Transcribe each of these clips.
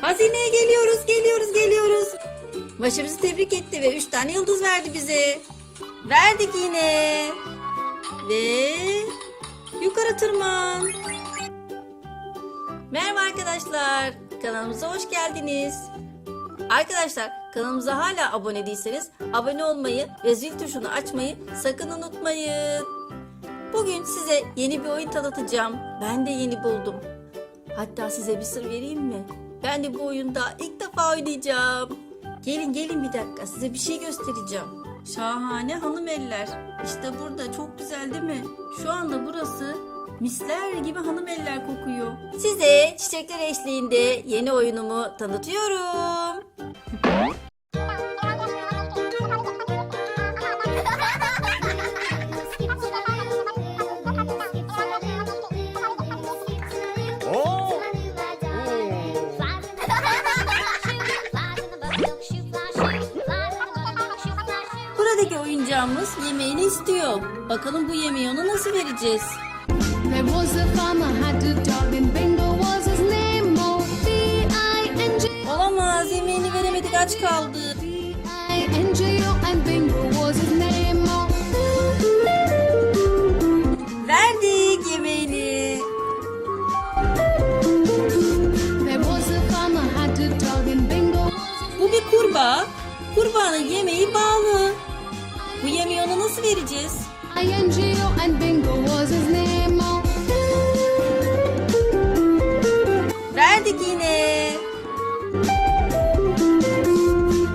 Hazineye geliyoruz, geliyoruz, geliyoruz. Başarımızı tebrik etti ve üç tane yıldız verdi bize. Verdik yine. Ve yukarı tırman. Merhaba arkadaşlar. Kanalımıza hoş geldiniz. Arkadaşlar kanalımıza hala abone değilseniz abone olmayı ve zil tuşunu açmayı sakın unutmayın. Bugün size yeni bir oyun tanıtacağım. Ben de yeni buldum. Hatta size bir sır vereyim mi? Ben de bu oyunda ilk defa oynayacağım. Gelin gelin bir dakika size bir şey göstereceğim. Şahane hanım eller. İşte burada çok güzel değil mi? Şu anda burası misler gibi hanım eller kokuyor. Size çiçekler eşliğinde yeni oyunumu tanıtıyorum. İstiyor. Bakalım bu yemeği ona nasıl vereceğiz? There was a farmer had a dog and Bingo was his name. O Olamaz yemeğini veremedik aç kaldı. B-I-N-G-O and Bingo was his name. O Verdik yemeğini. There was a farmer had a dog and Bingo Bu bir kurbağa. Kurbağanın yemeği bağlı. Bu yemeği ona nasıl vereceğiz? I-N-G-O and Bingo was his name. Verdik yine.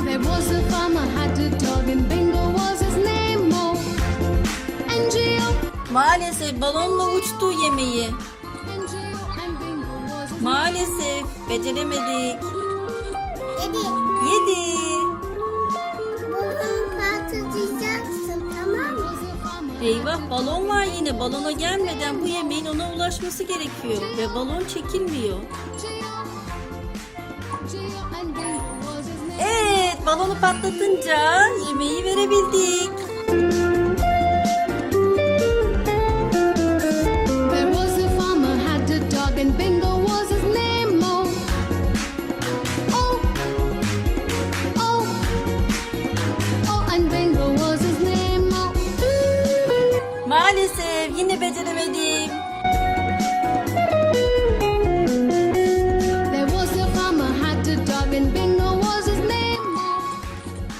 There was a farmer had a dog and Bingo was his name. N-G-O Maalesef balonla uçtu yemeği. N-G-O and Bingo was his Maalesef beceremedik. Dedi, Yedi. Eyvah balon var yine. Balona gelmeden bu yemeğin ona ulaşması gerekiyor. Ve balon çekilmiyor. Evet balonu patlatınca yemeği verebildik.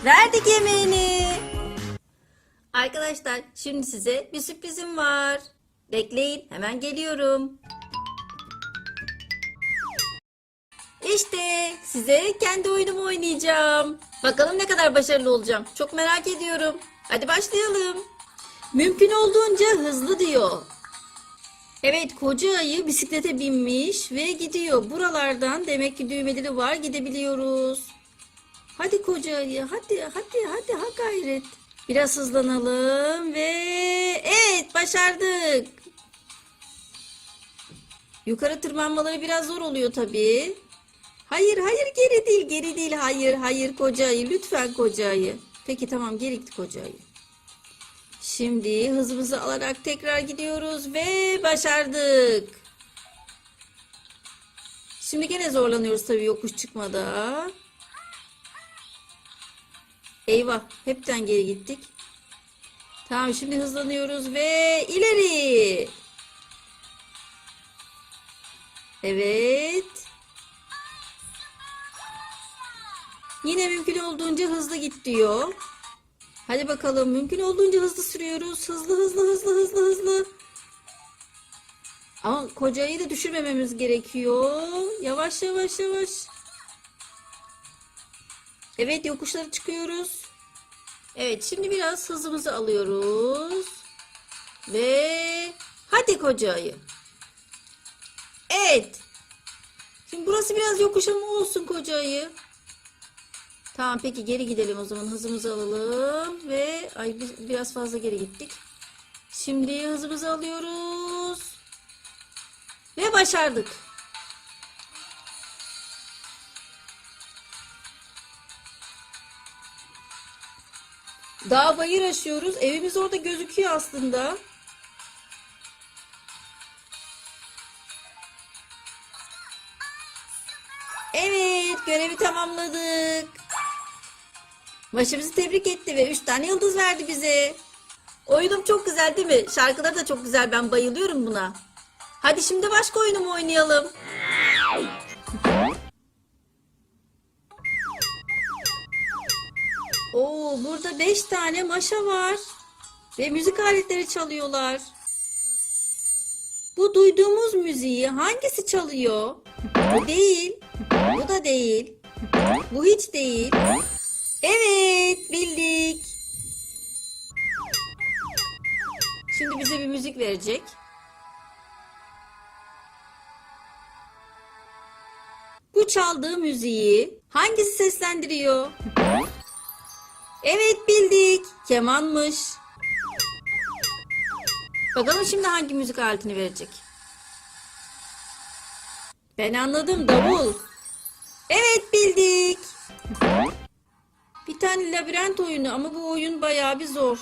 Verdik yemeğini. Arkadaşlar şimdi size bir sürprizim var. Bekleyin hemen geliyorum. İşte size kendi oyunumu oynayacağım. Bakalım ne kadar başarılı olacağım. Çok merak ediyorum. Hadi başlayalım. Mümkün olduğunca hızlı diyor. Evet koca ayı bisiklete binmiş ve gidiyor. Buralardan demek ki düğmeleri var gidebiliyoruz. Hadi koca ayı hadi hadi hadi ha gayret. Biraz hızlanalım ve evet başardık. Yukarı tırmanmaları biraz zor oluyor tabii. Hayır hayır geri değil geri değil hayır hayır koca ayı lütfen koca ayı. Peki tamam geri git koca ayı. Şimdi hızımızı alarak tekrar gidiyoruz ve başardık. Şimdi gene zorlanıyoruz tabii yokuş çıkmada. Eyvah hepten geri gittik. Tamam şimdi hızlanıyoruz ve ileri. Evet. Yine mümkün olduğunca hızlı git diyor. Hadi bakalım mümkün olduğunca hızlı sürüyoruz. Hızlı hızlı hızlı hızlı hızlı. Ama kocayı da düşürmememiz gerekiyor. Yavaş yavaş yavaş. Evet yokuşları çıkıyoruz. Evet şimdi biraz hızımızı alıyoruz. Ve hadi koca ayı. Evet. Şimdi burası biraz yokuş ama olsun koca ayı. Tamam peki geri gidelim o zaman hızımızı alalım ve ay biraz fazla geri gittik. Şimdi hızımızı alıyoruz. Ve başardık. Dağ bayır aşıyoruz. Evimiz orada gözüküyor aslında. Evet görevi tamamladık. Başımızı tebrik etti ve 3 tane yıldız verdi bize. Oyunum çok güzel değil mi? Şarkıları da çok güzel. Ben bayılıyorum buna. Hadi şimdi başka oyunumu oynayalım. Burada 5 tane maşa var. Ve müzik aletleri çalıyorlar. Bu duyduğumuz müziği hangisi çalıyor? Bu değil. Bu da değil. Bu hiç değil. Evet, bildik. Şimdi bize bir müzik verecek. Bu çaldığı müziği hangisi seslendiriyor? Evet bildik. Kemanmış. Bakalım şimdi hangi müzik aletini verecek? Ben anladım davul. Evet bildik. Bir tane labirent oyunu ama bu oyun bayağı bir zor.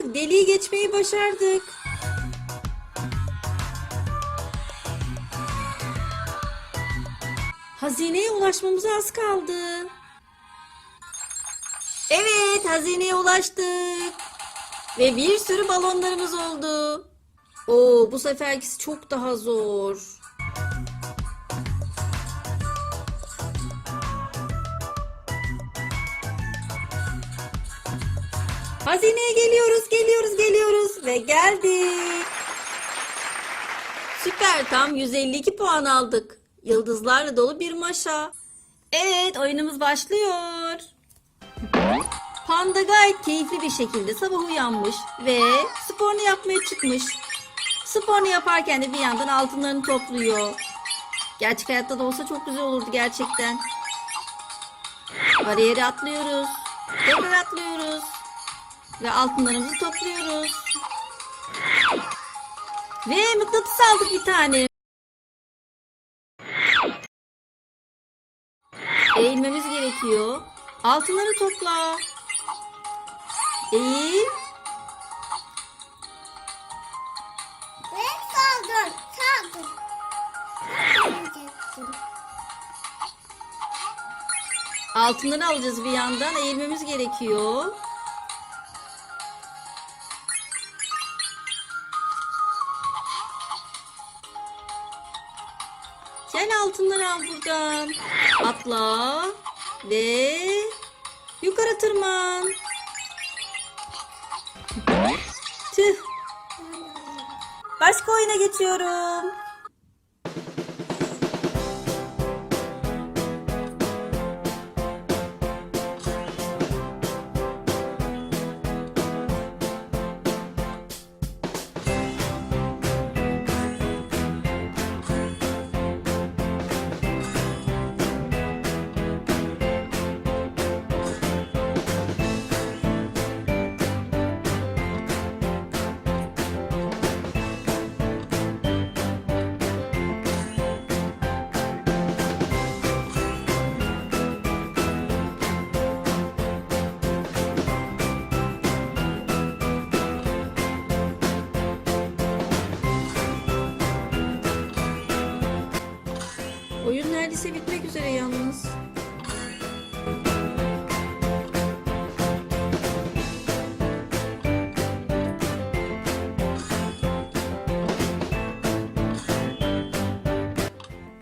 Deliği geçmeyi başardık. Hazineye ulaşmamıza az kaldı. Evet, hazineye ulaştık. Ve bir sürü balonlarımız oldu. Oo, bu seferkisi çok daha zor. Hazineye geliyoruz, geliyoruz, geliyoruz ve geldik. Süper, tam 152 puan aldık. Yıldızlarla dolu bir maşa. Evet, oyunumuz başlıyor. Panda gayet keyifli bir şekilde sabah uyanmış ve sporunu yapmaya çıkmış. Sporunu yaparken de bir yandan altınlarını topluyor. Gerçek hayatta da olsa çok güzel olurdu gerçekten. Bariyeri atlıyoruz. Tekrar atlıyoruz. Ve altınlarımızı topluyoruz. Ve mıknatıs aldık bir tane. Eğilmemiz gerekiyor. Altınları topla. Eğil. Saldır. Saldır. Saldıracaksın. Altınları alacağız bir yandan. Eğilmemiz gerekiyor. Gel altınları al buradan. Atla. Ve yukarı tırman. Tüh. Başka oyuna geçiyorum. Oyun neredeyse bitmek üzere yalnız.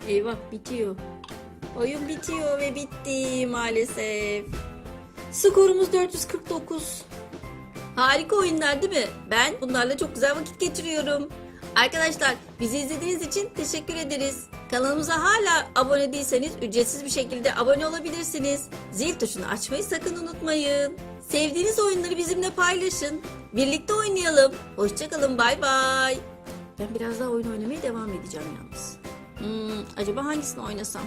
Eyvah bitiyor. Oyun bitiyor ve bitti maalesef. Skorumuz 449. Harika oyunlar değil mi? Ben bunlarla çok güzel vakit geçiriyorum. Arkadaşlar bizi izlediğiniz için teşekkür ederiz. Kanalımıza hala abone değilseniz ücretsiz bir şekilde abone olabilirsiniz. Zil tuşunu açmayı sakın unutmayın. Sevdiğiniz oyunları bizimle paylaşın. Birlikte oynayalım. Hoşçakalın bay bay. Ben biraz daha oyun oynamaya devam edeceğim yalnız. Hmm, acaba hangisini oynasam?